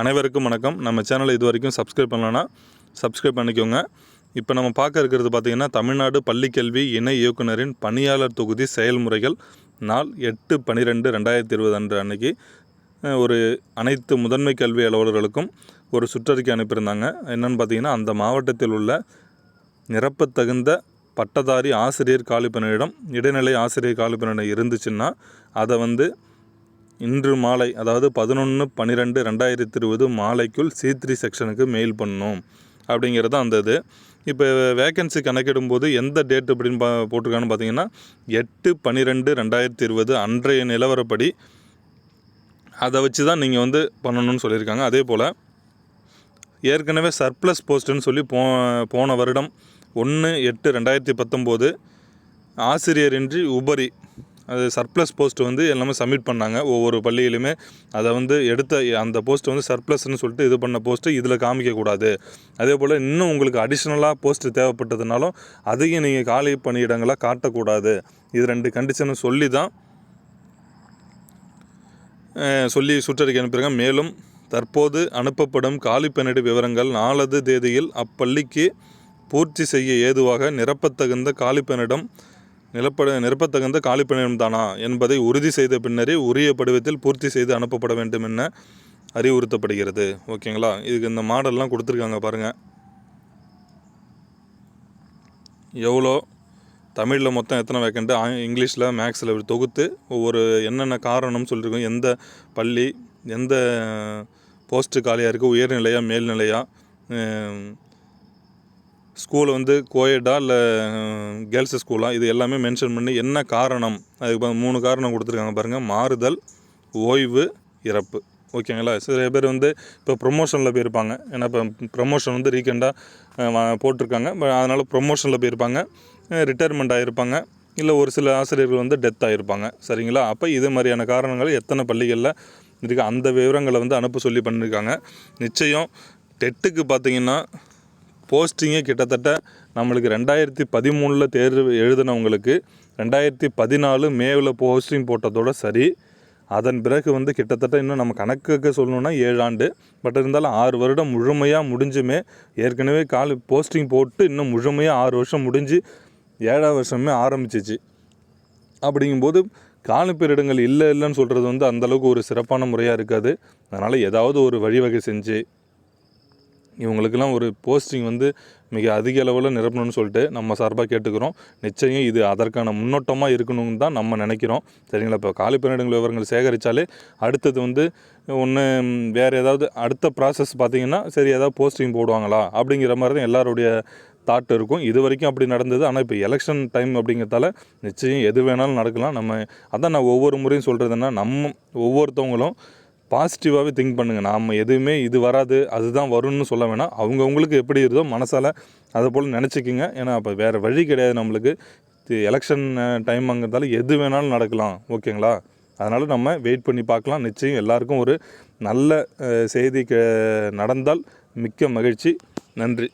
அனைவருக்கும் வணக்கம். நம்ம சேனலை இது வரைக்கும் சப்ஸ்கிரைப் பண்ணலன்னா சப்ஸ்கிரைப் பண்ணிக்கோங்க. இப்போ நம்ம பார்க்க இருக்கிறது பார்த்திங்கன்னா தமிழ்நாடு பள்ளிக்கல்வி இணை இயக்குனரின் பணியாளர் தொகுதி செயல்முறைகள் நாள் எட்டு பன்னிரெண்டு ரெண்டாயிரத்தி இருபது அன்று அன்னைக்கு ஒரு அனைத்து முதன்மை கல்வி அலுவலர்களுக்கும் ஒரு சுற்றறிக்கை அனுப்பியிருந்தாங்க. என்னென்னு பார்த்தீங்கன்னா அந்த மாவட்டத்தில் உள்ள நிரப்பத்தகுந்த பட்டதாரி ஆசிரியர் காலிப்பணியிடம் இடைநிலை ஆசிரியர் காலிப்பணியிடம் இருந்துச்சுன்னா அதை வந்து இன்று மாலை அதாவது பதினொன்று பன்னிரெண்டு ரெண்டாயிரத்தி இருபது மாலைக்குள் சி த்ரீ செக்ஷனுக்கு மெயில் பண்ணணும் அப்படிங்கிறது அந்த இது. இப்போ வேக்கன்சி கணக்கிடும்போது எந்த டேட் அப்படின்னு பா போட்டிருக்கான்னு பார்த்தீங்கன்னா எட்டு பன்னிரெண்டு ரெண்டாயிரத்தி இருபது அன்றைய நிலவரப்படி அதை வச்சு தான் நீங்கள் வந்து பண்ணணும்னு சொல்லியிருக்காங்க. அதே போல் ஏற்கனவே சர்ப்ளஸ் போஸ்ட்டுன்னு சொல்லி போ போன வருடம் ஒன்று எட்டு ரெண்டாயிரத்தி பத்தொம்போது ஆசிரியரின்றி உபரி அது சர்ப்ளஸ் போஸ்ட் வந்து எல்லாமே சப்மிட் பண்ணாங்க. ஒவ்வொரு பள்ளியிலுமே அதை வந்து எடுத்த அந்த போஸ்ட் வந்து சர்ப்ளஸ்ன்னு சொல்லிட்டு இது பண்ண போஸ்ட்டு இதில் காமிக்கக்கூடாது அதே போல் இன்னும் உங்களுக்கு அடிஷ்னலாக போஸ்ட் தேவைப்பட்டதுனாலும் அதையும் நீங்கள் காலி பணியிடங்களாக காட்டக்கூடாது. இது ரெண்டு கண்டிஷனும் சொல்லி தான் சொல்லி சுற்றறிக்கை அனுப்பியிருக்காங்க. மேலும் தற்போது அனுப்பப்படும் காலி பணியிட விவரங்கள் நாலது தேதியில் அப்பள்ளிக்கு பூர்த்தி செய்ய ஏதுவாக நிரப்பத்தகுந்த காலிப்பெனிடம் நிலப்பட நிரப்பத்தகுந்த காலிப்பணியிடம் தானா என்பதை உறுதி செய்த பின்னரே உரிய படிவத்தில் பூர்த்தி செய்து அனுப்பப்பட வேண்டும் என அறிவுறுத்தப்படுகிறது. ஓகேங்களா? இதுக்கு இந்த மாடல்லாம் கொடுத்துருக்காங்க பாருங்கள் எவ்வளோ தமிழில் மொத்தம் எத்தனை வேக்கண்ட்டு இங்கிலீஷில் மேக்ஸில் இப்படி தொகுத்து ஒவ்வொரு என்னென்ன காரணம்னு சொல்லியிருக்கோம் எந்த பள்ளி எந்த போஸ்ட்டு காலியாக இருக்குது உயர்நிலையா மேல்நிலையாக ஸ்கூல் வந்து கோயடா இல்லை கேர்ள்ஸு ஸ்கூலா இது எல்லாமே மென்ஷன் பண்ணி என்ன காரணம்? அதுக்கு மூணு காரணம் கொடுத்துருக்காங்க பாருங்கள் மாறுதல் ஓய்வு இறப்பு. ஓகேங்களா? சில பேர் வந்து இப்போ ப்ரொமோஷனில் போயிருப்பாங்க. ஏன்னா இப்போ ப்ரொமோஷன் வந்து ரீகெண்டாக போட்டிருக்காங்க. பட் அதனால் ப்ரொமோஷனில் போயிருப்பாங்க. ரிட்டையர்மெண்ட் ஆகிருப்பாங்க இல்லை ஒரு சில ஆசிரியர்கள் வந்து டெத் ஆகிருப்பாங்க சரிங்களா? அப்போ இது மாதிரியான காரணங்கள் எத்தனை பள்ளிகளில் இருக்குது அந்த விவரங்களை வந்து அனுப்ப சொல்லி பண்ணியிருக்காங்க நிச்சயம் டெட்டுக்கு பார்த்தீங்கன்னா போஸ்டிங்கே கிட்டத்தட்ட நம்மளுக்கு ரெண்டாயிரத்தி பதிமூணில் தேர்வு எழுதினவங்களுக்கு ரெண்டாயிரத்தி பதினாலு மேவில் போஸ்டிங் போட்டதோட சரி. அதன் பிறகு வந்து கிட்டத்தட்ட இன்னும் நம்ம கணக்குக்கு சொல்லணுன்னா ஏழு ஆண்டு. பட் இருந்தாலும் ஆறு வருடம் முழுமையாக முடிஞ்சுமே. ஏற்கனவே கால் போஸ்டிங் போட்டு இன்னும் முழுமையாக ஆறு வருஷம் முடிஞ்சு ஏழாவது வருஷமே ஆரம்பிச்சிச்சு. அப்படிங்கும்போது காலிப்பேரிடங்கள் இல்லை இல்லைன்னு சொல்கிறது வந்து அந்தளவுக்கு ஒரு சிறப்பான முறையாக இருக்காது. அதனால் ஏதாவது ஒரு வழிவகை செஞ்சு இவங்களுக்கெல்லாம் ஒரு போஸ்டிங் வந்து மிக அதிக அளவில் நிரப்பணும்னு சொல்லிட்டு நம்ம சார்பாக கேட்டுக்கிறோம். நிச்சயம் இது அதற்கான முன்னோட்டமாக இருக்கணும்னு தான் நம்ம நினைக்கிறோம். சரிங்களா? இப்போ காலி பணியிடங்கள் விவரங்கள் சேகரித்தாலே அடுத்தது வந்து ஒன்று வேறு ஏதாவது அடுத்த ப்ராசஸ் பார்த்திங்கன்னா சரி ஏதாவது போஸ்டிங் போடுவாங்களா? அப்படிங்கிற மாதிரி தான் எல்லாருடைய தாட் இருக்கும். இது வரைக்கும் அப்படி நடந்தது. ஆனால் இப்போ எலெக்ஷன் டைம் அப்படிங்கிறதால நிச்சயம் எது வேணாலும் நடக்கலாம். நம்ம அதான் நான் ஒவ்வொரு முறையும் சொல்கிறதுன்னா நம்ம ஒவ்வொருத்தவங்களும் பாசிட்டிவாகவே திங்க் பண்ணுங்கள் நாம் எதுவுமே இது வராது அதுதான் வரும்னு சொல்ல வேணாம். அவங்கவுங்களுக்கு எப்படி இருந்தோ மனசால் அதை போல் நினச்சிக்கிங்க. ஏன்னா அப்போ வேறு வழி கிடையாது நம்மளுக்கு. எலெக்ஷன் டைம்ங்கிறதால எது வேணாலும் நடக்கலாம். ஓகேங்களா? அதனால் நம்ம வெயிட் பண்ணி பார்க்கலாம். நிச்சயம் எல்லாருக்கும் ஒரு நல்ல செய்தி க- நடந்தால் மிக்க மகிழ்ச்சி. நன்றி.